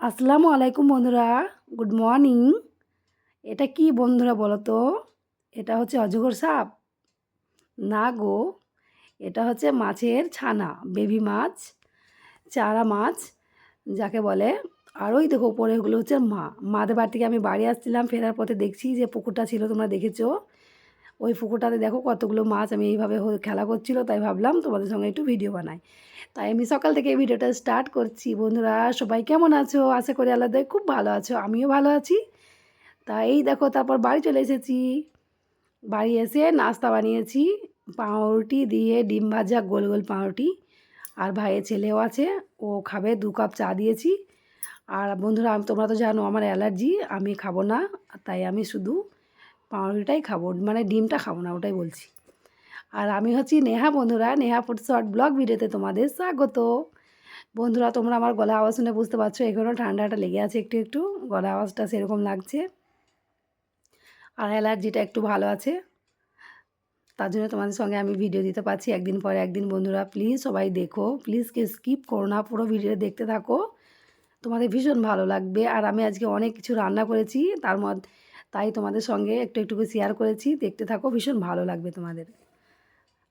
আসসালামু আলাইকুম বন্ধুরা, গুড মর্নিং। এটা কি বন্ধুরা বলো তো? এটা হচ্ছে অজগর সাপ? না গো, এটা হচ্ছে মাছের ছানা, বেবি মাছ, চারা মাছ, যাকে বলে। আর ওই দেখো, উপরে ওগুলো হচ্ছে মা। মাদের বাড়ি থেকে আমি বাড়ি আসছিলাম, ফেরার পথে দেখছি যে পুকুরটা ছিল, তোমরা দেখেছ? ওই পুকুরটাতে দেখো কতগুলো মাছ, আমি এইভাবে খেলা করছিল, তাই ভাবলাম তোমাদের সঙ্গে একটু ভিডিও বানাই। তাই আমি সকাল থেকে ভিডিওটা স্টার্ট করছি। বন্ধুরা, সবাই কেমন আছো? আশা করি আলাদা খুব ভালো আছো, আমিও ভালো আছি। তা এই দেখো, তারপর বাড়ি চলে এসেছি। বাড়ি এসে নাস্তা বানিয়েছি, পাউরুটি দিয়ে ডিম ভাজা, গোল গোল পাউরুটি। আর ভাইয়ের ছেলেও আছে, ও খাবে, দু কাপ চা দিয়েছি। আর বন্ধুরা, তোমরা তো জানো আমার অ্যালার্জি, আমি খাব না, তাই আমি শুধু পাউরুটিটাই খাব মানে ডিমটা খাব না, ওটাই বলছি। আর আমি হচ্ছি নেহা বন্ধুরা, নেহা ফুড শর্ট ব্লগ ভিডিওতে তোমাদের স্বাগত। বন্ধুরা, তোমরা আমার গলা আওয়াজ শুনে বুঝতে পারছ এখনও ঠান্ডাটা লেগে আছে একটু একটু গলা আওয়াজটা সেরকম লাগছে। আর অ্যালার্জিটা একটু ভালো আছে, তার জন্য তোমাদের সঙ্গে আমি ভিডিও দিতে পারছি একদিন পরে একদিন। বন্ধুরা প্লিজ সবাই দেখো প্লিজ কে স্কিপ করো না, পুরো ভিডিও দেখতে থাকো। তোমাদের ভীষণ ভালো লাগবে। আর আমি আজকে অনেক কিছু রান্না করেছি, তার মধ্যে তাই তোমাদের সঙ্গে একটু একটু শেয়ার করেছি। দেখতে থাকো, ভীষণ ভালো লাগবে তোমাদের।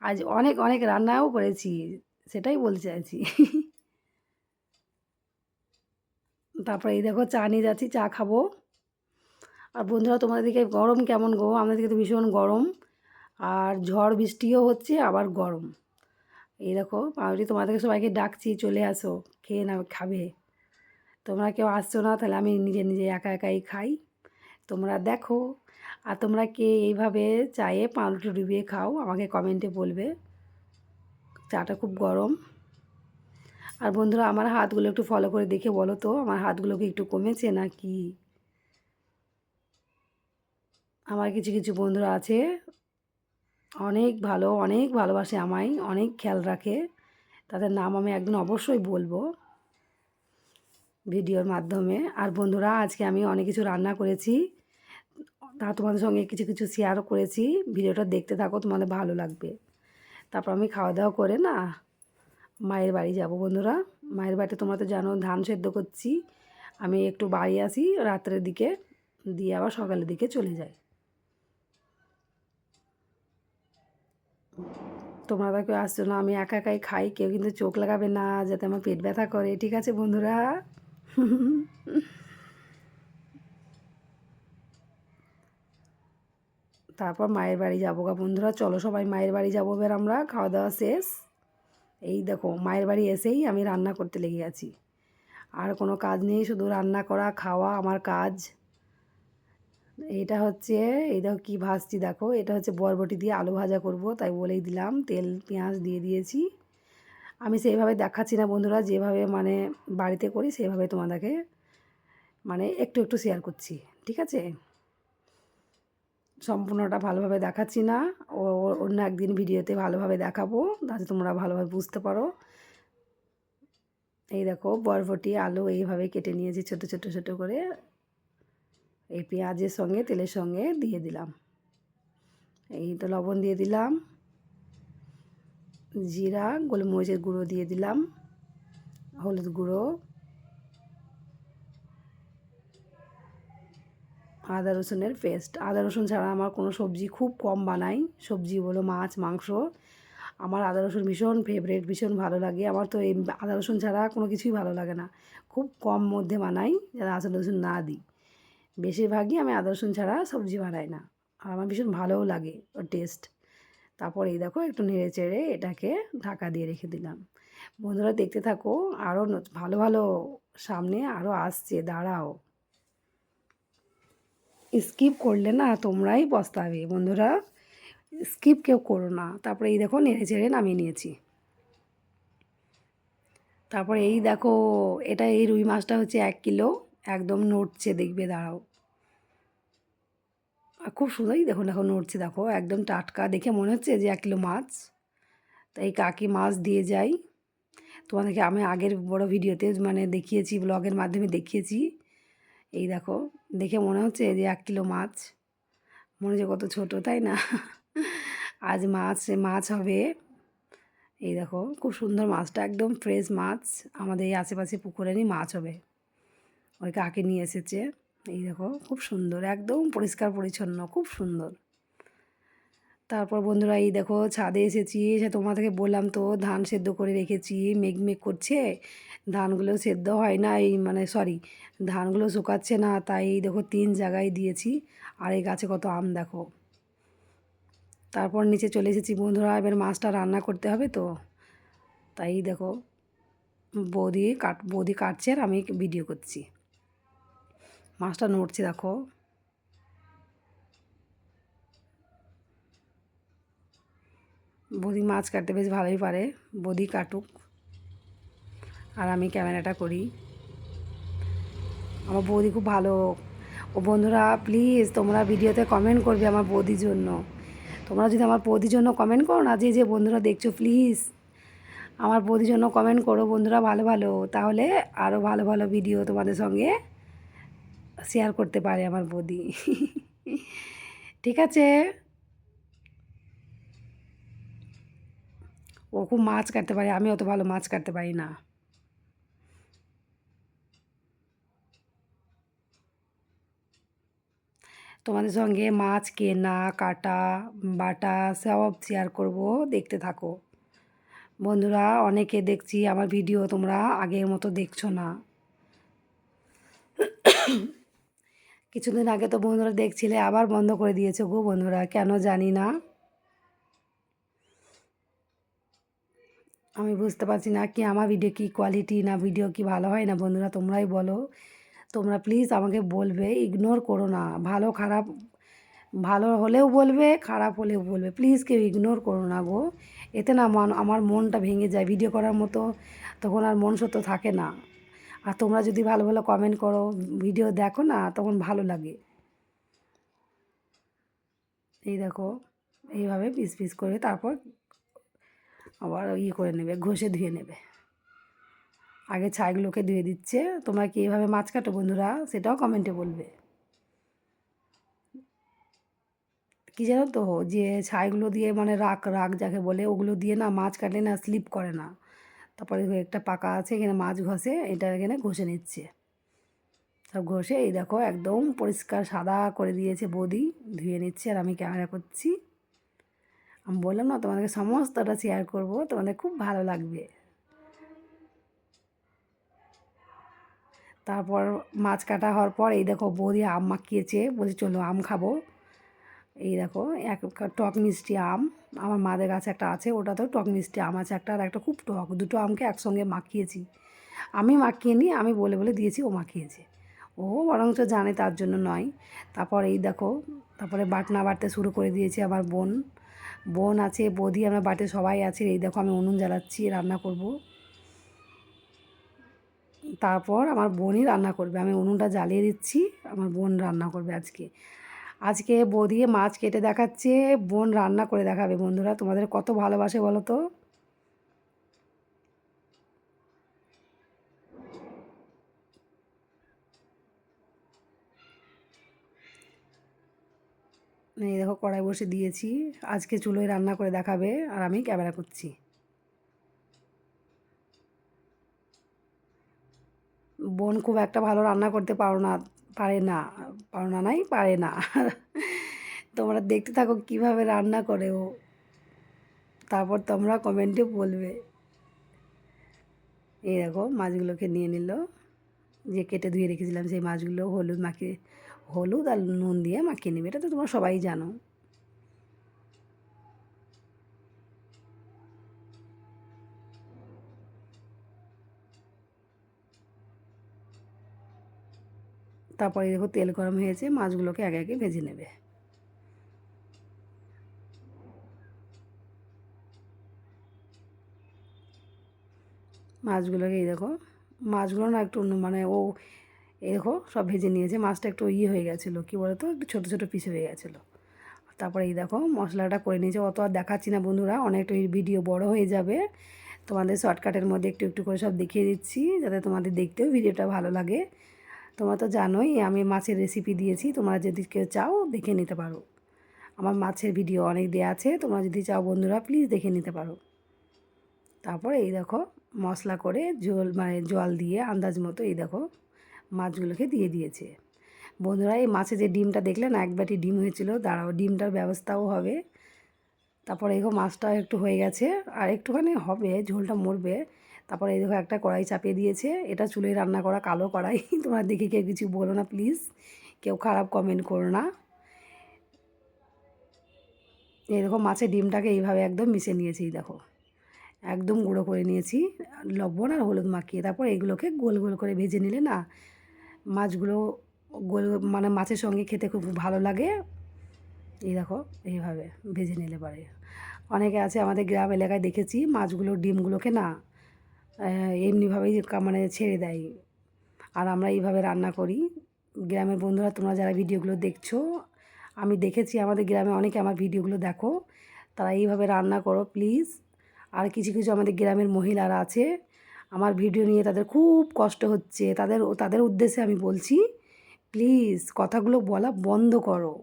আজ অনেক অনেক রান্নাও করেছি, সেটাই বলতে চাইছি। তারপরে এই দেখো, চা নিয়ে যাচ্ছি, চা খাব। আর বন্ধুরা, তোমাদের দিকে গরম কেমন গো? আমাদের দিকে তো ভীষণ গরম। আর ঝড় বৃষ্টিও হচ্ছে, আবার গরম। এই দেখো পাউরুটি তোমাদেরকে সবাইকে ডাকছি, চলে আসো, খেয়ে না খাবে। তোমরা কেউ আসছো না, তাহলে আমি নিজে নিজে একা একাই খাই। তোমরা দেখো। আর তোমরা কে এইভাবে চায়ে পাউরুটি ডুবিয়ে খাও, আমাকে কমেন্টে বলবে। চাটা খুব গরম। আর বন্ধুরা, আমার হাতগুলো একটু ফলো করে দেখে বলো তো, আমার হাতগুলো কি একটু কমেছে না কি আমার কিছু কিছু বন্ধুরা আছে, অনেক ভালো, অনেক ভালোবাসে আমায়, অনেক খেয়াল রাখে। তাদের নাম আমি একদিন অবশ্যই বলব ভিডিওর মাধ্যমে। আর বন্ধুরা, আজকে আমি অনেক কিছু রান্না করেছি। তা তোমাদের সঙ্গে কিছু কিছু শেয়ারও করেছি। ভিডিওটা দেখতে থাকো, তোমাদের ভালো লাগবে। তারপর আমি খাওয়া দাওয়া করে না মায়ের বাড়ি যাব বন্ধুরা। মায়ের বাড়িতে তোমরা তো জানো, ধান সেদ্ধ করছি। আমি একটু বাড়ি আসি, রাত্রের দিকে দিয়ে আবার সকালের দিকে চলে যাই। তোমরা তো কেউ আসছো না, আমি একা একাই খাই, কেউ কিন্তু চোখ লাগাবে না, যাতে আমার পেট ব্যথা করে, ঠিক আছে বন্ধুরা? তারপর মায়ের বাড়ি যাব গা বন্ধুরা। চলো সবাই মায়ের বাড়ি যাব এবার আমরা, খাওয়া দাওয়া শেষ। এই দেখো, মায়ের বাড়ি এসেই আমি রান্না করতে লেগে আছি আর কোনো কাজ নেই, শুধু রান্না করা, খাওয়া আমার কাজ। এটা হচ্ছে, এই দেখো কী ভাজছি দেখো। এটা হচ্ছে বরবটি দিয়ে আলু ভাজা করব, তাই বলেই দিলাম। তেল, পেঁয়াজ দিয়ে দিয়েছি। আমি সেইভাবে দেখাচ্ছি না বন্ধুরা, যেভাবে মানে বাড়িতে করি সেভাবে তোমাদেরকে মানে একটু একটু শেয়ার করছি। ঠিক আছে? সম্পূর্ণটা ভালোভাবে দেখাচ্ছি না। ও, অন্য একদিন ভিডিওতে ভালোভাবে দেখাবো যাতে তোমরা ভালোভাবে বুঝতে পারো। এই দেখো, বরবটি, আলু এইভাবে কেটে নিয়েছি ছোট ছোট ছোট করে। এই পেঁয়াজের সঙ্গে, তেলের সঙ্গে দিয়ে দিলাম। এই তো লবণ দিয়ে দিলাম। জিরা, গোলমরিচের গুঁড়ো দিয়ে দিলাম। হলুদ গুঁড়ো। আদা রসুনের পেস্ট আদা রসুন ছাড়া আমার কোনো সবজি খুব কম বানাই। সবজি বলো মাছ, মাংস। আমার আদা রসুন ভীষণ ফেভারেট ভীষণ ভালো লাগে। আমার তো এই আদা রসুন ছাড়া কোনো কিছুই ভালো লাগে না। খুব কম মধ্যে বানাই যাতে আদা রসুন না দিই। বেশিরভাগই আমি আদা রসুন ছাড়া সবজি বানাই না। আর আমার ভীষণ ভালোও লাগে ওর টেস্ট তারপর এই দেখো একটু নেড়ে চেড়ে এটাকে ঢাকা দিয়ে রেখে দিলাম। বন্ধুরা দেখতে থাকো আরও ভালো ভালো সামনে আরও আসছে, দাঁড়াও। স্কিপ করলে না তোমরাই পস্তাবে, বন্ধুরা। স্কিপ কেউ করো না। তারপরে এই দেখো, নেড়ে চেড়ে নামিয়ে নিয়েছি। তারপরে এই দেখো, এটা এই রুই মাছটা হচ্ছে এক কিলো। একদম নড়ছে, দেখবে, দাঁড়াও। আর খুব সুন্দরই দেখো দেখো, নড়ছে, দেখো। একদম টাটকা, দেখে মনে হচ্ছে যে এক কিলো মাছ। তাই কাকি মাছ দিয়ে যাই। তোমাদেরকে আমি আগের বড় ভিডিওতে মানে দেখিয়েছি, ব্লগের মাধ্যমে দেখিয়েছি। এই দেখো দেখে মনে হচ্ছে যে এক কিলো মাছ। মনে হচ্ছে কত ছোট, তাই না? আজ মাছ মাছ হবে। এই দেখো, খুব সুন্দর মাছটা, একদম ফ্রেশ মাছ। আমাদের এই আশেপাশে পুকুরেরই মাছ হবে। ওই কাকে নিয়ে এসেছে? এই দেখো, খুব সুন্দর, একদম পরিষ্কার পরিচ্ছন্ন, খুব সুন্দর। তারপর বন্ধুরা, এই দেখো ছাদে এসেছি সে তোমাদেরকে বললাম তো ধান সেদ্ধ করে রেখেছি, মেঘ মেঘ করছে, ধানগুলো সেদ্ধ হয় না, এই মানে সরি ধানগুলো শুকাচ্ছে না, তাই এই দেখো তিন জায়গায় দিয়েছি, আর এই গাছে কত আম দেখো। তারপর নিচে চলে এসেছি বন্ধুরা, এবার মাছটা রান্না করতে হবে তো, তাই দেখো বৌদি কাট, বৌদি কাটছে আর আমি ভিডিও করছি। মাছটা নড়ছে দেখো। বৌদি মাছ কাটতে বেশ ভালোই পারে। বৌদি কাটুক। আর আমি ক্যামেরাটা করি। আমার বৌদি খুব ভালো। ও বন্ধুরা প্লিজ তোমরা ভিডিওতে কমেন্ট করবে আমার বৌদির জন্য। তোমরা যদি আমার বৌদির জন্য কমেন্ট করো না, যে যে বন্ধুরা দেখছ প্লিজ আমার বৌদির জন্য কমেন্ট করো বন্ধুরা ভালো ভালো। তাহলে আরও ভালো ভালো ভিডিও তোমাদের সঙ্গে শেয়ার করতে পারে আমার বৌদি। ঠিক আছে? ও খুব মাছ কাটতে পারে, আমি অত ভালো মাছ কাটতে পারি না। তোমাদের সঙ্গে মাছ কেনা, কাটা, বাটা সব শেয়ার করব, দেখতে থাকো। বন্ধুরা, অনেকে দেখছি আমার ভিডিও তোমরা আগের মতো দেখছ না। কিছুদিন আগে তো বন্ধুরা দেখছিলে, আবার বন্ধ করে দিয়েছে গো বন্ধুরা, কেন জানি না। আমি বুঝতে পারছি না কি আমার ভিডিও কি কোয়ালিটি না ভিডিও কি ভালো হয় না বন্ধুরা, তোমরাই বলো। তোমরা প্লিজ আমাকে বলবে ইগনোর করো না। ভালো, খারাপ, ভালো হলেও বলবে, খারাপ হলেও বলবে। প্লিজ কেউ ইগনোর করো না গো। এতে না মান, আমার মনটা ভেঙে যায় ভিডিও করার মতো, তখন আর মন সত্য থাকে না। আর তোমরা যদি ভালো ভালো কমেন্ট করো ভিডিও দেখো না, তখন ভালো লাগে। এই দেখো, এইভাবে পিস পিস করে তারপর আবার ইয়ে করে নেবে, ঘষে ধুয়ে নেবে। আগে ছাইগুলোকে ধুয়ে দিচ্ছে। তোমরা কি এভাবে মাছ কাটো বন্ধুরা? সেটাও কমেন্টে বলবে। কি জানো তো? যে ছাইগুলো দিয়ে মানে রাখ রাখ যাকে বলে, ওগুলো দিয়ে না মাছ কাটলে না স্লিপ করে না। তারপরে একটা পাকা আছে, এখানে মাছ ঘষে এটা এখানে ঘষে নিচ্ছে। সব ঘষে, এই দেখো, একদম পরিষ্কার সাদা করে দিয়েছে বৌদি। ধুয়ে নিচ্ছে আর আমি ক্যামেরা করছি। আমি বললাম, না, তোমাদেরকে সমস্তটা শেয়ার করব, তোমাদের খুব ভালো লাগবে। তারপর মাছ কাটা হওয়ার পর, এই দেখো বৌদি আম মাখিয়েছে, বলছে, চলো আম খাব। এই দেখো, এক টক মিষ্টি আম, আমার মাদের কাছে একটা আছে ওটা তো টক মিষ্টি আম আছে, একটা আর একটা খুব টক, দুটো আমকে একসঙ্গে মাখিয়েছি। আমি মাখিয়ে নিই আমি বলে বলে দিয়েছি, ও মাখিয়েছে। ও বরঞ্চ জানে তার জন্য নয়। তারপর এই দেখো, তারপরে বাটনা বাটতে শুরু করে দিয়েছে আমার বোন। বোন আছে, বৌদি, আমার বাড়িতে সবাই আছে। এই দেখো আমি উনুন জ্বালাচ্ছি, রান্না করব। তারপর আমার বোনই রান্না করবে। আমি উনুনটা জ্বালিয়ে দিচ্ছি, আমার বোন রান্না করবে আজকে। আজকে বৌদি মাছ কেটে দেখাচ্ছে, বোন রান্না করে দেখাবে বন্ধুরা। তোমাদের কত ভালোবাসে বলো তো? এই দেখো কড়াই বসে দিয়েছি। আজকে চুলোয় রান্না করে দেখাবে আর আমি ক্যামেরা করছি। বোন খুব একটা ভালো রান্না করতে পারো না, পারে না, পারো না নাই, পারে না। তোমরা দেখতে থাকো কীভাবে রান্না করে ও। তারপর তোমরা কমেন্টে বলবে। এই দেখো মাছগুলোকে নিয়ে নিল। যে কেটে ধুয়ে রেখেছিলাম সেই মাছগুলো হলুদ মাখিয়ে হলুদ আর নুন দিয়ে মাখিয়ে নেবে, এটা তো তোমরা সবাই জানো। তারপরে দেখো তেল গরম হয়েছে, মাছগুলোকে আগে আগে ভেজে নেবে। মাছগুলোকে এই দেখো, মাছগুলো না একটু মানে ও এই দেখো, সব ভেজে নিয়েছে। মাছটা একটু ইয়ে হয়ে গেছিল, কী বলো তো একটু ছোটো ছোটো পিস হয়ে গেছিল। তারপরে এই দেখো, মশলাটা করে নিয়েছে। অত আর দেখাচ্ছি না বন্ধুরা, অনেকটা ভিডিও বড় হয়ে যাবে। তোমাদের শর্টকাটের মধ্যে একটু একটু করে সব দেখিয়ে দিচ্ছি, যাতে তোমাদের দেখতেও ভিডিওটা ভালো লাগে। তোমরা তো জানোই, আমি মাছের রেসিপি দিয়েছি, তোমরা যদি কেউ চাও, দেখে নিতে পারো। আমার মাছের ভিডিও অনেক দেওয়া আছে, তোমরা যদি চাও বন্ধুরা প্লিজ দেখে নিতে পারো। তারপর এই দেখো, মশলা করে জল মানে জল দিয়ে আন্দাজ মতো এই দেখো মাছগুলোকে দিয়ে দিয়েছে। বন্ধুরা, এই মাছে যে ডিমটা দেখলেন এক বাটি ডিম হয়েছিল। দাঁড়াও, ডিমটার ব্যবস্থাও হবে। তারপরে এগো মাছটা একটু হয়ে গেছে। আর একটুখানি হবে, ঝোলটা মরবে। তারপরে এই দেখো একটা কড়াই চাপিয়ে দিয়েছে। এটা চুলে রান্না করা, কালো কড়াই। তোমরা দেখে কেউ কিছু বলো না, প্লিজ। কেউ খারাপ কমেন্ট করো না। এরকম মাছের ডিমটাকে এইভাবে একদম মিশে নিয়েছি দেখো। একদম গুঁড়ো করে নিয়েছি, লবণ আর হলুদ মাখিয়ে। তারপর এগুলোকে গোল গোল করে ভেজে নিলে না মাছগুলো গোল মানে মাছের সঙ্গে খেতে খুব ভালো লাগে। এই দেখো, এইভাবে ভেজে নিলে পারে। অনেকে আছে আমাদের গ্রাম এলাকায় দেখেছি, মাছগুলো, ডিমগুলোকে না এমনিভাবেই মানে ছেড়ে দেয়। আর আমরা এইভাবে রান্না করি। গ্রামের বন্ধুরা, তোমরা যারা ভিডিওগুলো দেখছ, আমি দেখেছি আমাদের গ্রামে অনেকে আমার ভিডিওগুলো দেখো, তারা এইভাবে রান্না করো, প্লিজ। আর কিছু কিছু আমাদের গ্রামের মহিলারা আছে আমার ভিডিও নিয়ে তাদের খুব কষ্ট হচ্ছে। তাদের তাদের উদ্দেশ্যে আমি বলছি প্লিজ কথাগুলো বলা বন্ধ করো।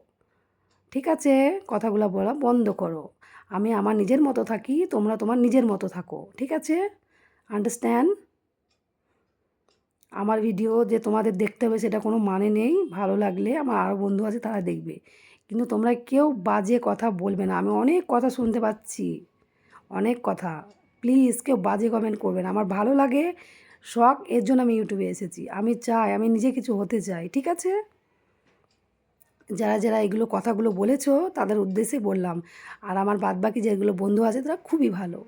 ঠিক আছে? কথাগুলো বলা বন্ধ করো। আমি আমার নিজের মতো থাকি, তোমরা তোমার নিজের মতো থাকো। ঠিক আছে? আন্ডারস্ট্যান্ড আমার ভিডিও যে তোমাদের দেখতে হবে সেটা কোনো মানে নেই। ভালো লাগলে আমার আরও বন্ধু আছে তারা দেখবে। কিন্তু তোমরা কেউ বাজে কথা বলবে না। আমি অনেক কথা শুনতে পাচ্ছি। অনেক কথা। প্লিজ কেউ বাজে কমেন্ট করবেন আমার ভালো লাগে, শখ, এর জন্য আমি ইউটিউবে এসেছি। আমি চাই, আমি নিজে কিছু হতে চাই, ঠিক আছে? যারা যারা এগুলো কথাগুলো বলেছ, তাদের উদ্দেশ্যে বললাম। আর আমার বাদবাকি যেগুলো বন্ধু আছে, তারা খুবই ভালো।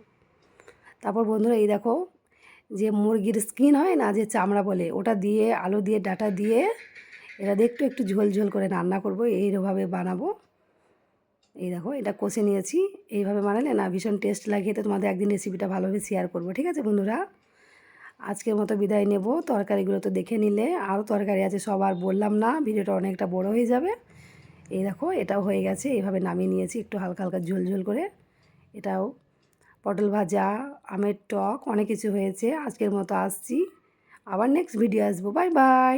তারপর বন্ধুরা, এই দেখো, যে মুরগির স্কিন হয় না, যে চামড়া বলে, ওটা দিয়ে, আলু দিয়ে, ডাটা দিয়ে দিয়ে একটু একটু ঝোল ঝোল করে রান্না করব এইভাবে বানাবো। এই দেখো, এটা কষে নিয়েছি। এইভাবে বানালে না ভীষণ টেস্ট লাগে। তো তোমাদের একদিন রেসিপিটা ভালোভাবে শেয়ার করব, ঠিক আছে বন্ধুরা? আজকের মতো বিদায় নেব। তরকারিগুলো তো দেখে নিলে। আরও তরকারি আছে, সব আর বললাম না। ভিডিওটা অনেকটা বড় হয়ে যাবে। এই দেখো, এটাও হয়ে গেছে। এইভাবে নামিয়ে নিয়েছি একটু হালকা হালকা ঝোল ঝোল করে। এটাও পটল ভাজা, আমের টক, অনেক কিছু হয়েছে। আজকের মতো আসছি। আবার নেক্সট ভিডিও আসব। Bye bye